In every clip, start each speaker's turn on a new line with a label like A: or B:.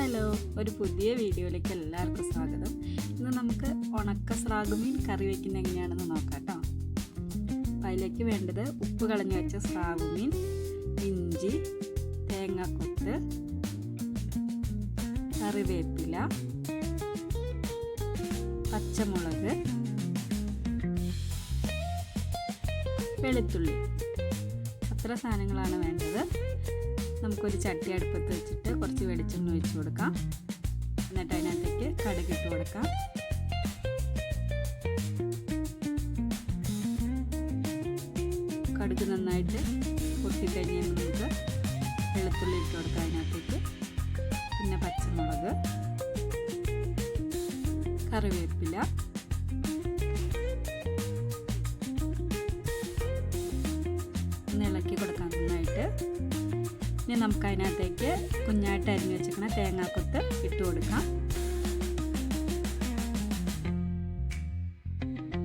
A: Hello ഒരു പുതിയ വീഡിയോയിലേക്ക് എല്ലാവർക്കും സ്വാഗതം. ഇന്ന് നമുക്ക് ഉണക്ക സ്രാഗുമീൻ കറി വയ്ക്കുന്ന എങ്ങനെയാണെന്ന് നോക്കാം കേട്ടോ അപ്പം അതിലേക്ക് വേണ്ടത് ഉപ്പ് കളഞ്ഞു വെച്ച സ്രാഗുമീൻ ഇഞ്ചി തേങ്ങാക്കൊത്ത് കറിവേപ്പില പച്ചമുളക് വെളുത്തുള്ളി. അത്ര സാധനങ്ങളാണ് വേണ്ടത്. നമുക്കൊരു ചട്ടി അടുപ്പത്ത് വെച്ചിട്ട് കുറച്ച് വെളിച്ചെണ്ണ ഒഴിച്ചു കൊടുക്കാം. എന്നിട്ട് അതിനകത്തേക്ക് കടുകിട്ട് കൊടുക്കാം. കടുക് നന്നായിട്ട് പൊട്ടിക്കഴിഞ്ഞാൽ നമുക്ക് വെളുത്തുള്ളി ഇട്ട് കൊടുക്കാം അതിനകത്തേക്ക്. പിന്നെ പച്ചമുളക് കറിവേപ്പില ഇളക്കി കൊടുക്കാം നന്നായിട്ട്. ഇനി നമുക്ക് അതിനകത്തേക്ക് കുഞ്ഞായിട്ട് അരിഞ്ഞു വെച്ചിരിക്കുന്ന തേങ്ങാക്കൊത്ത് ഇട്ട് കൊടുക്കാം.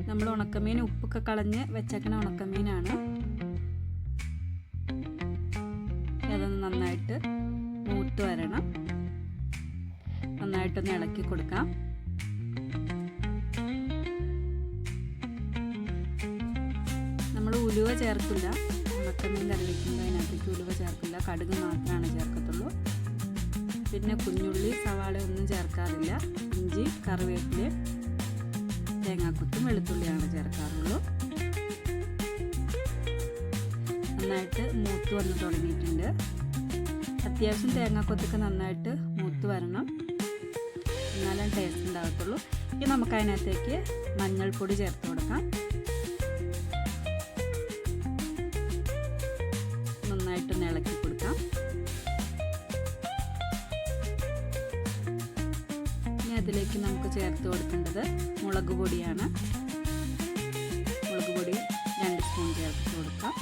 A: നമ്മൾ ഉണക്കമീൻ ഉപ്പൊക്കെ കളഞ്ഞ് വെച്ചേക്കണ ഉണക്കമീനാണ്. അതൊന്ന് നന്നായിട്ട് മൂത്ത് വരണം. നന്നായിട്ടൊന്ന് ഇളക്കി കൊടുക്കാം. നമ്മൾ ഉലുവ ചേർക്കില്ല. ഉണക്കമീൻ കറി വയ്ക്കുമ്പോൾ അതിനകത്തേക്ക് ചേർക്കില്ല കടുക് മാത്രമാണ് ചേർക്കത്തുള്ളൂ. പിന്നെ കുഞ്ഞുള്ളി സവാള ഒന്നും ചേർക്കാറില്ല. ഇഞ്ചി കറിവേപ്പില തേങ്ങാക്കൊത്തും വെളുത്തുള്ളിയാണ് ചേർക്കാറുള്ളൂ. നന്നായിട്ട് മൂത്ത് വന്ന് തുടങ്ങിയിട്ടുണ്ട്. അത്യാവശ്യം തേങ്ങാക്കൊത്തൊക്കെ നന്നായിട്ട് മൂത്ത് വരണം. എന്നാലും ടേസ്റ്റ് ഉണ്ടാകത്തുള്ളൂ. ഇനി നമുക്ക് അതിനകത്തേക്ക് മഞ്ഞൾപ്പൊടി ചേർത്ത് കൊടുക്കാം. നന്നായിട്ടൊന്ന് ഇളക്കി കൊടുക്കാം. ഇനി അതിലേക്ക് നമുക്ക് ചേർത്ത് കൊടുക്കേണ്ടത് മുളക് പൊടിയാണ്. മുളക് പൊടി രണ്ട് സ്പൂൺ ചേർത്ത് കൊടുക്കാം.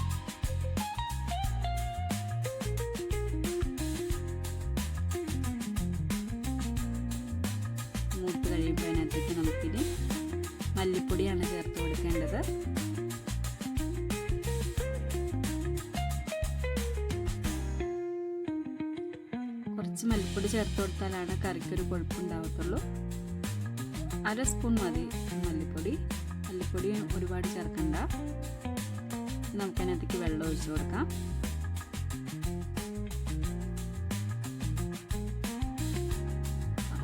A: മൂത്ത് കഴിയുമ്പോൾ കുറച്ച് മല്ലിപ്പൊടി ചേർത്ത് കൊടുത്താലാണ് കറിക്കൊരു കൊഴുപ്പുണ്ടാവത്തുള്ളൂ. അര സ്പൂൺ മതി മല്ലിപ്പൊടി. മല്ലിപ്പൊടി ഒരുപാട് ചേർക്കണ്ട. നമുക്കതിനകത്തേക്ക് വെള്ളം ഒഴിച്ചു കൊടുക്കാം.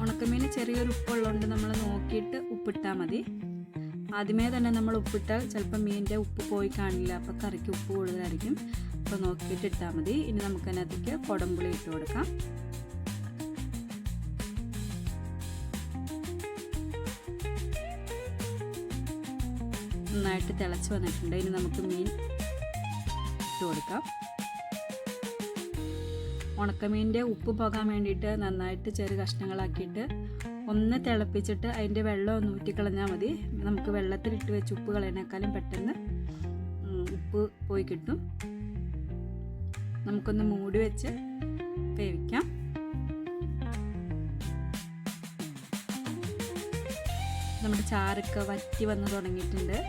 A: ഉണക്കമീൻ ചെറിയൊരു ഉപ്പുള്ളതുകൊണ്ട് നമ്മൾ നോക്കിയിട്ട് ഉപ്പിട്ടാൽ മതി. ആദ്യമേ തന്നെ നമ്മൾ ഉപ്പിട്ടാൽ ചിലപ്പോൾ മീനിന്റെ ഉപ്പ് പോയി കാണില്ല അപ്പോൾ കറിക്ക് ഉപ്പ് കൂടുതലായിരിക്കും. അപ്പോൾ നോക്കിയിട്ട് ഇട്ടാൽ മതി. ഇനി നമുക്കതിനകത്തേക്ക് കൊടമ്പുളി ഇട്ട് കൊടുക്കാം. നന്നായിട്ട് തിളച്ച് വന്നിട്ടുണ്ട്. ഇനി നമുക്ക് മീൻ ഇട്ട് കൊടുക്കാം. ഉണക്കമീനിന്റെ ഉപ്പ് പോകാൻ വേണ്ടിയിട്ട് നന്നായിട്ട് ചെറു കഷ്ണങ്ങളാക്കിയിട്ട് ഒന്ന് തിളപ്പിച്ചിട്ട് അതിന്റെ വെള്ളം ഒന്ന് ഊറ്റിക്കളഞ്ഞാൽ മതി. നമുക്ക് വെള്ളത്തിലിട്ട് വെച്ച് ഉപ്പ് കളയണേക്കാളും പെട്ടെന്ന് ഉപ്പ് പോയി കിട്ടും. നമുക്കൊന്ന് മൂടി വെച്ച് വേവിക്കാം. നമ്മുടെ ചാറൊക്കെ വറ്റി വന്ന് തുടങ്ങിയിട്ടുണ്ട്.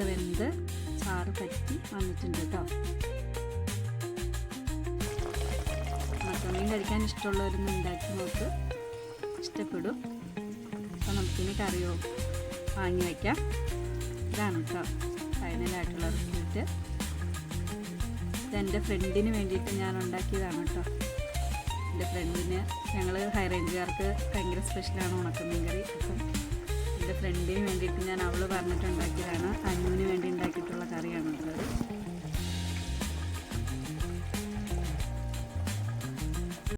A: തേങ്ങാക്കൊത്തൊക്കെ വെന്ത് ചാറ് പറ്റി വന്നിട്ടുണ്ട് കേട്ടോ മത്തമീൻ കഴിക്കാൻ ഇഷ്ടമുള്ളവരൊന്നും ഉണ്ടാക്കി നോക്ക്. ഇഷ്ടപ്പെടും. അപ്പോൾ നമുക്കിനി കറിയോ വാങ്ങി വയ്ക്കാം ഇതാണ് കേട്ടോ ഫൈനലായിട്ടുള്ള റിസൾട്ട് ഇതെന്റെ ഫ്രണ്ടിന് വേണ്ടിയിട്ട് ഞാൻ ഉണ്ടാക്കിയതാണ് കേട്ടോ എന്റെ ഫ്രണ്ടിന് ഞങ്ങൾ ഹൈ റേഞ്ചുകാർക്ക് ഭയങ്കര സ്പെഷ്യലാണ് ഉണക്കമീൻ കറി. അപ്പം എന്റെ ഫ്രണ്ടിന് വേണ്ടിയിട്ട് ഞാൻ അവൾ പറഞ്ഞിട്ട് ഉണ്ടാക്കിയതാണ്. അനുവിന് വേണ്ടി ഉണ്ടാക്കിയിട്ടുള്ള കറിയാണ് കേട്ടോ